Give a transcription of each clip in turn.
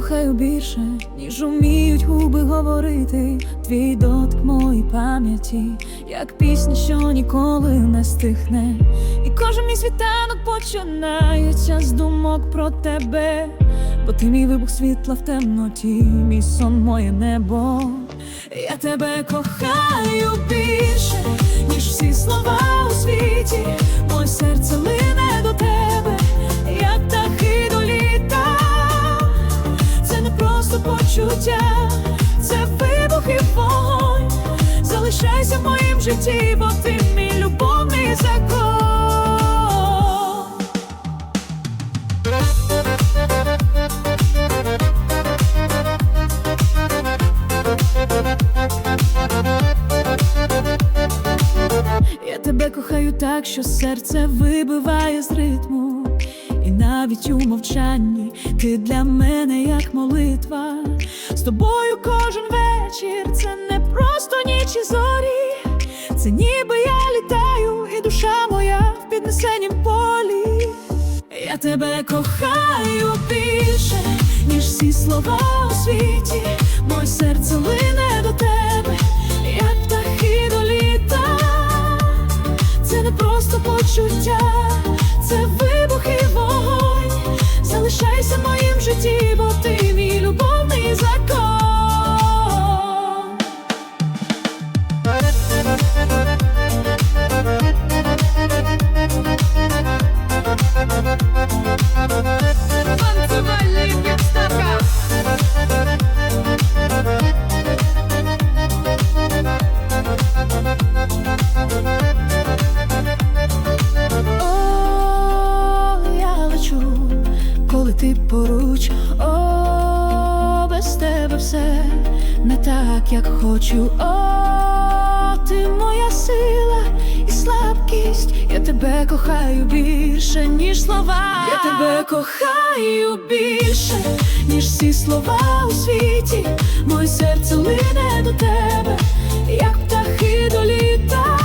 кохаю більше, ніж уміють губи говорити. Твій дотик моїй пам'яті, як пісня, що ніколи не стихне. І кожен мій світанок починається з думок про тебе. Бо ти мій вибух світла в темноті, мій сон, моє небо. Я тебе кохаю більше, ніж всі слова у світі. Почуття, це вибух і вогонь. Залишайся в моїм житті, бо ти мій любовний закон. Я тебе кохаю так, що серце вибиває з ритму, і навіть у мовчанні ти для мене як молитва. З тобою кожен вечір це не просто ніч і зорі, це ніби я літаю, і душа моя в піднесенім полі. Я тебе кохаю більше, ніж всі слова у світі. Моє серце лине до тебе, як птахи до літа. Це не просто почуття, як хочу. О, ти моя сила і слабкість. Я тебе кохаю більше, ніж слова. Я тебе кохаю більше, ніж всі слова у світі. Моє серце лине до тебе, як птахи до літа.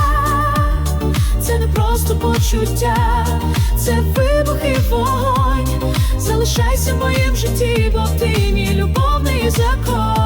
Це не просто почуття, це вибух і вогонь. Залишайся в моїм житті, бо ти мій любовний закон.